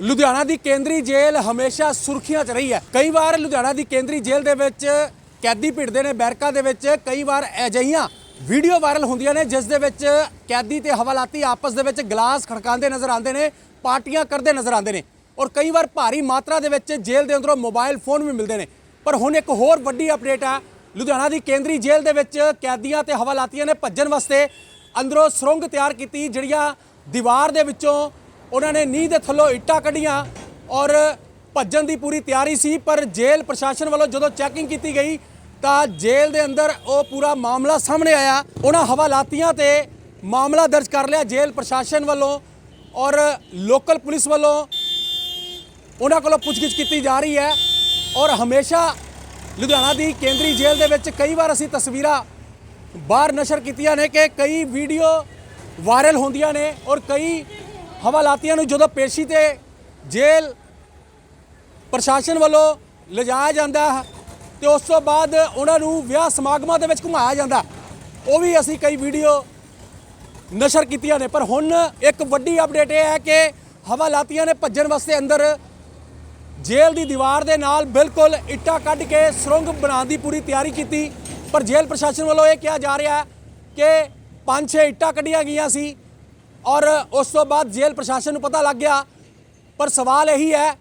ਲੁਧਿਆਣਾ ਦੀ ਕੇਂਦਰੀ ਜੇਲ੍ਹ ਹਮੇਸ਼ਾ ਸੁਰਖੀਆਂ 'ਚ ਰਹੀ ਹੈ। ਕਈ ਵਾਰ ਲੁਧਿਆਣਾ ਦੀ ਕੇਂਦਰੀ ਜੇਲ੍ਹ ਦੇ ਵਿੱਚ ਕੈਦੀ ਭਿੜਦੇ ਨੇ, ਬੈਰਕਾਂ ਦੇ ਵਿੱਚ ਕਈ ਵਾਰ ਅਜਿਹੀਆਂ ਵੀਡੀਓ ਵਾਇਰਲ ਹੁੰਦੀਆਂ ਨੇ, ਜਿਸ ਦੇ ਵਿੱਚ ਕੈਦੀ ਤੇ ਹਵਾਲਾਤੀ ਆਪਸ ਦੇ ਵਿੱਚ ਗਲਾਸ ਖੜਕਾਉਂਦੇ ਨਜ਼ਰ ਆਉਂਦੇ ਨੇ, ਪਾਰਟੀਆਂ ਕਰਦੇ ਨਜ਼ਰ ਆਉਂਦੇ ਨੇ ਔਰ ਕਈ ਵਾਰ ਭਾਰੀ ਮਾਤਰਾ ਦੇ ਵਿੱਚ ਜੇਲ੍ਹ ਦੇ ਅੰਦਰੋਂ ਮੋਬਾਈਲ ਫੋਨ ਵੀ ਮਿਲਦੇ ਨੇ। ਪਰ ਹੁਣ ਇੱਕ ਹੋਰ ਵੱਡੀ ਅਪਡੇਟ ਹੈ, ਲੁਧਿਆਣਾ ਦੀ ਕੇਂਦਰੀ ਜੇਲ੍ਹ ਦੇ ਵਿੱਚ ਕੈਦੀਆਂ ਤੇ ਹਵਾਲਾਤੀਆਂ ਨੇ ਭੱਜਣ ਵਾਸਤੇ ਅੰਦਰੋਂ ਸੁਰੰਗ ਤਿਆਰ ਕੀਤੀ, ਜਿਹੜੀਆਂ ਦੀਵਾਰ ਦੇ ਵਿੱਚੋਂ ਉਹਨਾਂ ਨੇ ਨੀਂਹ ਦੇ ਥੱਲੋਂ ਇੱਟਾਂ ਕੱਢੀਆਂ ਔਰ ਭੱਜਣ ਦੀ ਪੂਰੀ ਤਿਆਰੀ ਸੀ, ਪਰ ਜੇਲ੍ਹ ਪ੍ਰਸ਼ਾਸਨ ਵੱਲੋਂ ਜਦੋਂ ਚੈਕਿੰਗ ਕੀਤੀ ਗਈ ਤਾਂ ਜੇਲ੍ਹ ਦੇ ਅੰਦਰ ਉਹ ਪੂਰਾ ਮਾਮਲਾ ਸਾਹਮਣੇ ਆਇਆ। ਉਹਨਾਂ ਹਵਾਲਾਤੀਆਂ ਤੇ ਮਾਮਲਾ ਦਰਜ ਕਰ ਲਿਆ ਜੇਲ੍ਹ ਪ੍ਰਸ਼ਾਸਨ ਵੱਲੋਂ ਔਰ ਲੋਕਲ ਪੁਲਿਸ ਵੱਲੋਂ। ਉਹਨਾਂ ਕੋਲੋਂ ਪੁੱਛਗਿੱਛ ਕੀਤੀ ਜਾ ਰਹੀ ਹੈ ਔਰ ਹਮੇਸ਼ਾ ਲੁਧਿਆਣਾ ਦੀ ਕੇਂਦਰੀ ਜੇਲ੍ਹ ਦੇ ਵਿੱਚ ਕਈ ਵਾਰ ਅਸੀਂ ਤਸਵੀਰਾਂ ਬਾਹਰ ਨਸ਼ਰ ਕੀਤੀਆਂ ਨੇ ਕਿ ਕਈ ਵੀਡੀਓ ਵਾਇਰਲ ਹੁੰਦੀਆਂ ਨੇ ਔਰ ਕਈ ਹਵਾਲਾਤੀਆਂ ਨੂੰ ਜਦੋਂ ਪੇਸ਼ੀ ਤੇ ਜੇਲ੍ਹ ਪ੍ਰਸ਼ਾਸਨ ਵੱਲੋਂ ਲਿਜਾਇਆ ਜਾਂਦਾ ਹੈ ਤੇ ਉਸ ਤੋਂ ਬਾਅਦ ਉਹਨਾਂ ਨੂੰ ਵਿਆਹ ਸਮਾਗਮਾਂ ਦੇ ਵਿੱਚ ਘੁਮਾਇਆ ਜਾਂਦਾ, ਉਹ ਵੀ ਅਸੀਂ ਕਈ ਵੀਡੀਓ ਨਸ਼ਰ ਕੀਤੀਆਂ ਨੇ। ਪਰ ਹੁਣ ਇੱਕ ਵੱਡੀ ਅਪਡੇਟ ਇਹ ਹੈ ਕਿ ਹਵਾਲਾਤੀਆਂ ਨੇ ਭੱਜਣ ਵਾਸਤੇ ਅੰਦਰ ਜੇਲ੍ਹ ਦੀ ਦੀਵਾਰ ਦੇ ਨਾਲ ਬਿਲਕੁਲ ਇੱਟਾਂ ਕੱਢ ਕੇ ਸੁਰੰਗ ਬਣਾਉਣ ਦੀ ਪੂਰੀ ਤਿਆਰੀ ਕੀਤੀ। ਪਰ ਜੇਲ੍ਹ ਪ੍ਰਸ਼ਾਸਨ ਵੱਲੋਂ ਇਹ ਕਿਹਾ ਜਾ ਰਿਹਾ ਹੈ ਕਿ ਪੰਜ ਛੇ ਇੱਟਾਂ ਕੱਢੀਆਂ ਗਈਆਂ ਸੀ। ਔਰ ਉਸ ਤੋਂ ਬਾਅਦ ਜੇਲ੍ਹ ਪ੍ਰਸ਼ਾਸਨ ਨੂੰ ਪਤਾ ਲੱਗ ਗਿਆ। ਪਰ ਸਵਾਲ ਇਹੀ ਹੈ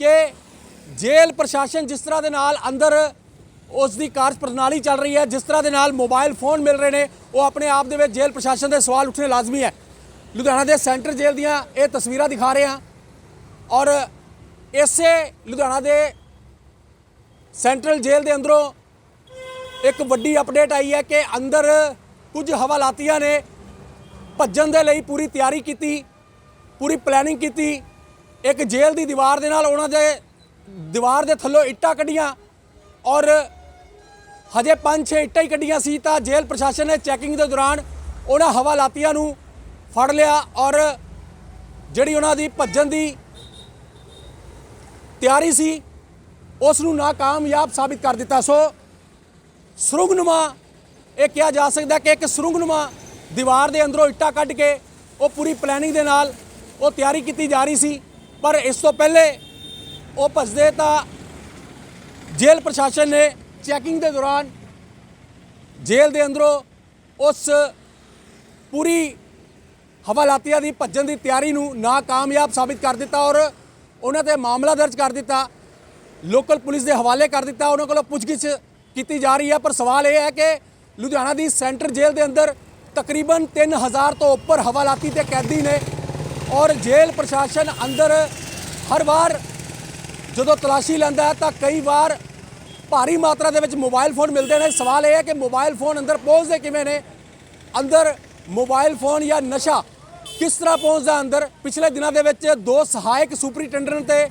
ਕਿ ਜੇਲ੍ਹ ਪ੍ਰਸ਼ਾਸਨ ਜਿਸ ਤਰ੍ਹਾਂ ਦੇ ਨਾਲ ਅੰਦਰ ਉਸ ਦੀ ਕਾਰਜ ਪ੍ਰਣਾਲੀ ਚੱਲ ਰਹੀ ਹੈ, ਜਿਸ ਤਰ੍ਹਾਂ ਦੇ ਨਾਲ ਮੋਬਾਈਲ ਫੋਨ ਮਿਲ ਰਹੇ ਨੇ, ਉਹ ਆਪਣੇ ਆਪ ਦੇ ਵਿੱਚ ਜੇਲ੍ਹ ਪ੍ਰਸ਼ਾਸਨ ਦੇ ਸਵਾਲ ਉੱਠਣੇ ਲਾਜ਼ਮੀ ਹੈ। ਲੁਧਿਆਣਾ ਦੇ ਸੈਂਟਰ ਜੇਲ੍ਹ ਦੀਆਂ ਇਹ ਤਸਵੀਰਾਂ ਦਿਖਾ ਰਹੇ ਹਾਂ ਔਰ ਇਸੇ ਲੁਧਿਆਣਾ ਦੇ ਸੈਂਟਰਲ ਜੇਲ੍ਹ ਦੇ ਅੰਦਰੋਂ ਇੱਕ ਵੱਡੀ ਅਪਡੇਟ ਆਈ ਹੈ ਕਿ ਅੰਦਰ ਕੁਝ ਹਵਾਲਾਤੀਆਂ ਨੇ ਭੱਜਣ ਦੇ ਲਈ ਪੂਰੀ ਤਿਆਰੀ ਕੀਤੀ, ਪੂਰੀ ਪਲੈਨਿੰਗ ਕੀਤੀ। ਇੱਕ ਜੇਲ੍ਹ ਦੀ ਦੀਵਾਰ ਦੇ ਨਾਲ ਉਹਨਾਂ ਦੇ ਦੀਵਾਰ ਦੇ ਥੱਲੋਂ ਇੱਟਾਂ ਕੱਢੀਆਂ ਔਰ ਹਜੇ ਪੰਜ ਛੇ ਇੱਟਾਂ ਹੀ ਕੱਢੀਆਂ ਸੀ ਤਾਂ ਜੇਲ੍ਹ ਪ੍ਰਸ਼ਾਸਨ ਨੇ ਚੈਕਿੰਗ ਦੇ ਦੌਰਾਨ ਉਹਨਾਂ ਹਵਾਲਾਤੀਆਂ ਨੂੰ ਫੜ ਲਿਆ ਔਰ ਜਿਹੜੀ ਉਹਨਾਂ ਦੀ ਭੱਜਣ ਦੀ ਤਿਆਰੀ ਸੀ, ਉਸ ਨੂੰ ਨਾਕਾਮਯਾਬ ਸਾਬਿਤ ਕਰ ਦਿੱਤਾ। ਸੋ, ਸੁਰੰਗਨੁਮਾ, ਇਹ ਕਿਹਾ ਜਾ ਸਕਦਾ ਕਿ ਇੱਕ ਸੁਰੰਗਨੁਮਾ ਦੀਵਾਰ ਦੇ ਅੰਦਰੋਂ ਇੱਟਾਂ ਕੱਢ ਕੇ ਉਹ ਪੂਰੀ ਪਲੈਨਿੰਗ ਦੇ ਨਾਲ ਉਹ ਤਿਆਰੀ ਕੀਤੀ ਜਾ ਰਹੀ ਸੀ। ਪਰ ਇਸ ਤੋਂ ਪਹਿਲੇ ਉਹ ਭੱਜਦੇ ਤਾਂ ਜੇਲ੍ਹ ਪ੍ਰਸ਼ਾਸਨ ਨੇ ਚੈਕਿੰਗ ਦੇ ਦੌਰਾਨ ਜੇਲ੍ਹ ਦੇ ਅੰਦਰੋਂ ਉਸ ਪੂਰੀ ਹਵਾਲਾਤੀਆਂ ਦੀ ਭੱਜਣ ਦੀ ਤਿਆਰੀ ਨੂੰ ਨਾਕਾਮਯਾਬ ਸਾਬਿਤ ਕਰ ਦਿੱਤਾ ਔਰ ਉਹਨਾਂ ਤੇ ਮਾਮਲਾ ਦਰਜ ਕਰ ਦਿੱਤਾ। ਲੋਕਲ ਪੁਲਿਸ ਦੇ ਹਵਾਲੇ ਕਰ ਦਿੱਤਾ। ਉਹਨਾਂ ਕੋਲੋਂ ਪੁੱਛਗਿੱਛ ਕੀਤੀ ਜਾ ਰਹੀ ਹੈ। ਪਰ ਸਵਾਲ ਇਹ ਹੈ ਕਿ ਲੁਧਿਆਣਾ ਦੀ ਸੈਂਟਰ ਜੇਲ੍ਹ ਦੇ ਅੰਦਰ ਤਕਰੀਬਨ 3000 ਤੋਂ ਉੱਪਰ ਹਵਾਲਾਤੀ ਤੇ ਕੈਦੀ ਨੇ ਔਰ ਜੇਲ੍ਹ ਪ੍ਰਸ਼ਾਸਨ ਅੰਦਰ ਹਰ ਵਾਰ ਜਦੋਂ ਤਲਾਸ਼ੀ ਲੈਂਦਾ ਹੈ ਤਾਂ ਕਈ ਵਾਰ ਭਾਰੀ ਮਾਤਰਾ ਦੇ ਵਿੱਚ ਮੋਬਾਈਲ ਫੋਨ ਮਿਲਦੇ ਨੇ। ਸਵਾਲ ਇਹ ਹੈ ਕਿ ਮੋਬਾਈਲ ਫੋਨ ਅੰਦਰ ਪਹੁੰਚਦੇ ਕਿਵੇਂ ਨੇ? ਅੰਦਰ ਮੋਬਾਈਲ ਫੋਨ ਜਾਂ ਨਸ਼ਾ ਕਿਸ ਤਰ੍ਹਾਂ ਪਹੁੰਚਦਾ ਅੰਦਰ? ਪਿਛਲੇ ਦਿਨਾਂ ਦੇ ਵਿੱਚ ਦੋ ਸਹਾਇਕ ਸੁਪਰੀਟੈਂਡੈਂਟ ਤੇ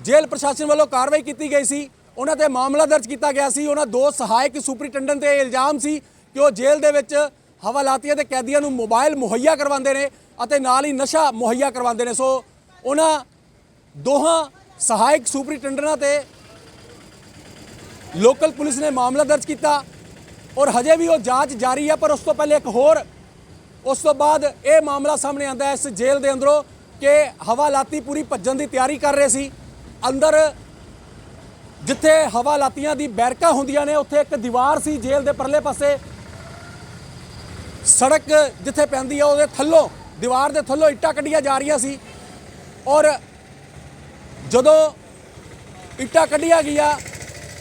ਜੇਲ੍ਹ ਪ੍ਰਸ਼ਾਸਨ ਵੱਲੋਂ ਕਾਰਵਾਈ ਕੀਤੀ ਗਈ ਸੀ। ਉਹਨਾਂ ਤੇ ਮਾਮਲਾ ਦਰਜ ਕੀਤਾ ਗਿਆ ਸੀ। ਉਹਨਾਂ ਦੋ ਸਹਾਇਕ ਸੁਪਰੀਟੈਂਡੈਂਟ ਤੇ ਇਲਜ਼ਾਮ ਸੀ ਕਿ ਉਹ ਜੇਲ੍ਹ ਦੇ ਵਿੱਚ ਹਵਾਲਾਤੀਆਂ ਤੇ ਕੈਦੀਆਂ ਨੂੰ ਮੋਬਾਈਲ ਮੁਹੱਈਆ ਕਰਵਾਉਂਦੇ ਨੇ ਅਤੇ ਨਾਲ ਹੀ ਨਸ਼ਾ ਮੁਹੱਈਆ ਕਰਵਾਉਂਦੇ ਨੇ। ਸੋ ਉਹਨਾਂ ਦੋਹਾਂ ਸਹਾਇਕ ਸੁਪਰੀਟੈਂਡੈਂਟਾਂ ਤੇ ਲੋਕਲ ਪੁਲਿਸ ਨੇ ਮਾਮਲਾ ਦਰਜ ਕੀਤਾ ਔਰ ਹਜੇ ਵੀ ਉਹ ਜਾਂਚ ਜਾਰੀ ਹੈ ਪਰ ਉਸ ਤੋਂ ਪਹਿਲੇ ਇੱਕ ਹੋਰ, ਉਸ ਤੋਂ ਬਾਅਦ ਇਹ ਮਾਮਲਾ ਸਾਹਮਣੇ ਆਂਦਾ ਹੈ ਇਸ ਜੇਲ੍ਹ ਦੇ ਅੰਦਰੋਂ ਕਿ ਹਵਾਲਾਤੀ ਪੂਰੀ ਭੱਜਣ ਦੀ ਤਿਆਰੀ ਕਰ ਰਹੇ ਸੀ। ਅੰਦਰ ਜਿੱਥੇ ਹਵਾਲਾਤੀਆਂ ਦੀ ਬੈਰਕਾਂ ਹੁੰਦੀਆਂ ਨੇ, ਉੱਥੇ ਇੱਕ ਦੀਵਾਰ ਸੀ ਜੇਲ੍ਹ ਦੇ ਪਰਲੇ ਪਾਸੇ। ਸੜਕ ਜਿੱਥੇ ਪੈਂਦੀ ਆ, ਉਹਦੇ ਥੱਲੋਂ, ਦੀਵਾਰ ਦੇ ਥੱਲੋਂ ਇੱਟਾਂ ਕੱਢੀਆਂ ਜਾ ਰਹੀਆਂ ਸੀ। ਔਰ ਜਦੋਂ ਇੱਟਾਂ ਕੱਢੀਆਂ ਗਿਆ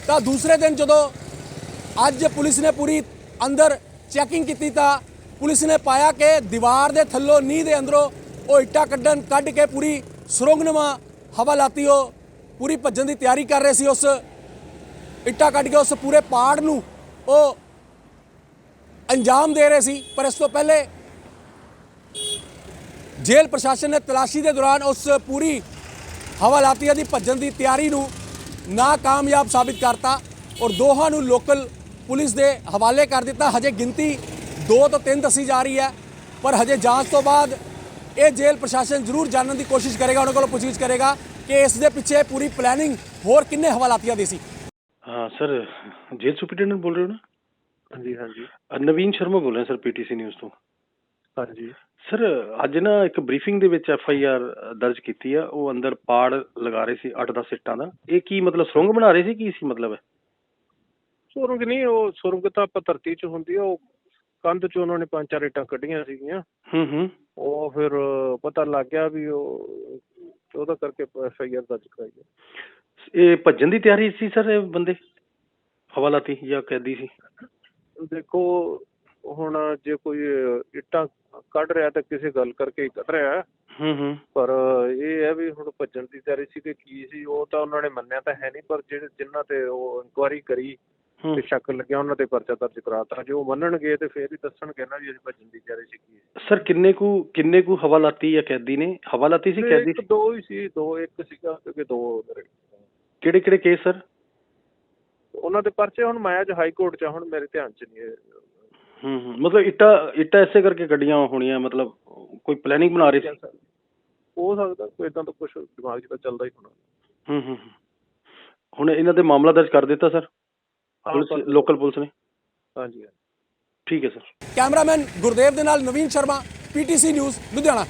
ਤਾਂ ਦੂਸਰੇ ਦਿਨ ਜਦੋਂ ਅੱਜ ਪੁਲਿਸ ਨੇ ਪੂਰੀ ਅੰਦਰ ਚੈਕਿੰਗ ਕੀਤੀ, ਤਾਂ ਪੁਲਿਸ ਨੇ ਪਾਇਆ ਕਿ ਦੀਵਾਰ ਦੇ ਥੱਲੋਂ, ਨੀਂਹ ਦੇ ਅੰਦਰੋਂ ਉਹ ਇੱਟਾਂ ਕੱਢਣ, ਕੱਢ ਕੇ ਪੂਰੀ ਸੁਰੰਗਨੁਮਾ ਹਵਾਲਾਤੀ ਉਹ ਪੂਰੀ ਭੱਜਣ ਦੀ ਤਿਆਰੀ ਕਰ ਰਹੇ ਸੀ। ਉਸ ਇੱਟਾਂ ਕੱਢ ਕੇ ਉਸ ਪੂਰੇ ਪਾੜ ਨੂੰ ਉਹ ਅੰਜਾਮ ਦੇ ਰਹੇ ਸੀ, ਪਰ ਇਸ ਤੋਂ ਪਹਿਲੇ ਜੇਲ੍ਹ ਪ੍ਰਸ਼ਾਸਨ ਨੇ ਤਲਾਸ਼ੀ ਦੇ ਦੌਰਾਨ ਉਸ ਪੂਰੀ ਹਵਾਲਾਤੀਆਂ ਦੀ ਭੱਜਣ ਦੀ ਤਿਆਰੀ ਨੂੰ ਨਾਕਾਮਯਾਬ ਸਾਬਿਤ ਕਰਤਾ ਔਰ ਦੋਹਾਂ ਨੂੰ ਲੋਕਲ ਪੁਲਿਸ ਦੇ ਹਵਾਲੇ ਕਰ ਦਿੱਤਾ। ਹਜੇ ਗਿਣਤੀ 2 ਤੋਂ 3 ਦੱਸੀ ਜਾ ਰਹੀ ਹੈ, ਪਰ ਹਜੇ ਜਾਂਚ ਤੋਂ ਬਾਅਦ ਇਹ ਜੇਲ੍ਹ ਪ੍ਰਸ਼ਾਸਨ ਜ਼ਰੂਰ ਜਾਣਨ ਦੀ ਕੋਸ਼ਿਸ਼ ਕਰੇਗਾ, ਉਹਨਾਂ ਕੋਲੋਂ ਪੁੱਛਗਿੱਛ ਕਰੇਗਾ ਕਿ ਇਸ ਦੇ ਪਿੱਛੇ ਪੂਰੀ ਪਲੈਨਿੰਗ ਹੋਰ ਕਿੰਨੇ ਹਵਾਲਾਤੀਆਂ ਦੀ ਸੀ। ਹਾਂ, ਸਰ, ਜੇਲ੍ਹ ਸੁਪਰਡੈਂਟ ਬੋਲ ਰਹੇ ਹੋ ਨਾ? ਹਾਂਜੀ ਹਾਂਜੀ। ਨਵੀਨ ਸ਼ਰਮਾ ਬੋਲ ਰਿਹਾ ਸਰ ਪੀਟੀਸੀ ਨਿਊਜ਼ ਤੋਂ। ਹਾਂਜੀ। ਸਰ ਅੱਜ ਨਾ ਇੱਕ ਬਰੀਫਿੰਗ ਦੇ ਵਿੱਚ ਐਫ ਆਈ ਆਰ ਦਰਜ ਕੀਤੀ ਆ। ਉਹ ਅੰਦਰ ਪਾੜ ਲਗਾ ਰਹੇ ਸੀ 8-10 ਸਿੱਟਾਂ ਦਾ। ਇਹ ਕੀ ਮਤਲਬ ਸੁਰੰਗ ਬਣਾ ਰਹੇ ਸੀ ਕੀ ਸੀ ਮਤਲਬ ਹੈ? ਸੁਰੰਗ ਨਹੀਂ ਉਹ ਸੁਰੰਗ ਤਾਂ ਆਪਾਂ ਧਰਤੀ 'ਚ ਹੁੰਦੀ ਆ। ਉਹ ਕੰਧ 'ਚ ਉਹਨਾਂ ਨੇ ਪੰਜ ਚਾਰ ਇਟਾਂ ਕੱਢੀਆਂ ਸੀਗੀਆਂ। ਹੂੰ ਹੂੰ। ਉਹ ਫਿਰ ਪਤਾ ਲੱਗ ਗਿਆ ਵੀ ਉਹ ਉਹਦਾ ਕਰਕੇ ਐਫਆਈਆਰ ਦਰਜ ਕਰਾਈ ਹੈ ਇਹ ਭੱਜਣ ਦੀ ਤਿਆਰੀ ਸੀ ਸਰ ਇਹ ਬੰਦੇ? ਹਵਾਲਾਤੀ ਜਾਂ ਕੈਦੀ ਸੀ? ਦੇਖੋ ਹੁਣ ਜੇ ਕੋਈ ਇੱਟਾਂ ਕੱਢ ਰਿਹਾ ਤਾਂ ਕਿਸੇ ਗੱਲ ਕਰਕੇ ਹੀ ਕੱਢ ਰਿਹਾ। ਹੂੰ ਹੂੰ। ਪਰ ਇਹ ਹੈ ਵੀ ਹੁਣ ਭੱਜਣ ਦੀ ਤਿਆਰੀ ਸੀ ਕਿ ਕੀ ਸੀ ਉਹ ਤਾਂ ਉਹਨਾਂ ਨੇ ਮੰਨਿਆ ਤਾਂ ਹੈ ਨਹੀਂ ਪਰ ਜਿਹੜੇ ਜਿਨ੍ਹਾਂ ਤੇ ਉਹ ਇਨਕੁਆਰੀ ਕਰੀ ਤੇ ਸ਼ੱਕ ਲੱਗਿਆ ਉਹਨਾਂ ਤੇ ਪਰਚਾ ਦਰਜ ਕਰਾਤਾ। ਜੇ ਉਹ ਮੰਨਣਗੇ ਤੇ ਫੇਰ ਹੀ ਦੱਸਣਗੇ ਨਾ ਵੀ ਅਸੀਂ ਭੱਜਣ ਦੀ ਤਿਆਰੀ ਸੀ ਕੀ ਸਰ ਕਿੰਨੇ ਕੁ ਕਿੰਨੇ ਕੁ ਹਵਾਲਾਤੀ ਜਾਂ ਕੈਦੀ ਨੇ? ਹਵਾਲਾਤੀ ਸੀ ਕੈਦੀ ਇੱਕ ਦੋ ਹੀ ਸੀ ਦੋ ਇੱਕ ਸੀਗਾ ਕਿਉਂਕਿ ਦੋ ਕਿਹੜੇ ਕਿਹੜੇ ਕੇਸ ਸਰ ਉਹਨਾਂ ਦੇ ਪਰਚੇ ਹੁਣ ਮੈਂ ਅੱਜ ਹਾਈ ਕੋਰਟ ਚ ਹੁਣ ਮੇਰੇ ਧਿਆਨ ਚ ਨਹੀਂ ਹੂੰ ਹੂੰ ਮਤਲਬ ਇੱਟਾਂ ਇੱਟਾਂ ਐਸੇ ਕਰਕੇ ਗੱਡੀਆਂ ਹੋਣੀਆਂ ਮਤਲਬ ਕੋਈ ਪਲੈਨਿੰਗ ਬਣਾ ਰਹੇ ਸੀ? ਹੋ ਸਕਦਾ ਕੋਈ ਇਦਾਂ ਦਾ ਕੁਝ ਦਿਮਾਗ 'ਚ ਤਾਂ ਚੱਲਦਾ ਹੀ ਹੋਣਾ। ਹੂੰ ਹੂੰ। ਹੁਣ ਇਹਨਾਂ ਦੇ ਮਾਮਲਾ ਦਰਜ ਕਰ ਦਿੱਤਾ ਸਰ? ਪੁਲਿਸ ਲੋਕਲ ਪੁਲਿਸ ਨੇ? ਹਾਂਜੀ। ਠੀਕ ਹੈ ਸਰ। ਕੈਮਰਾਮੈਨ ਗੁਰਦੇਵ ਦੇ ਨਾਲ ਨਵੀਨ ਸ਼ਰਮਾ ਪੀਟੀਸੀ ਨਿਊਜ਼ ਲੁਧਿਆਣਾ।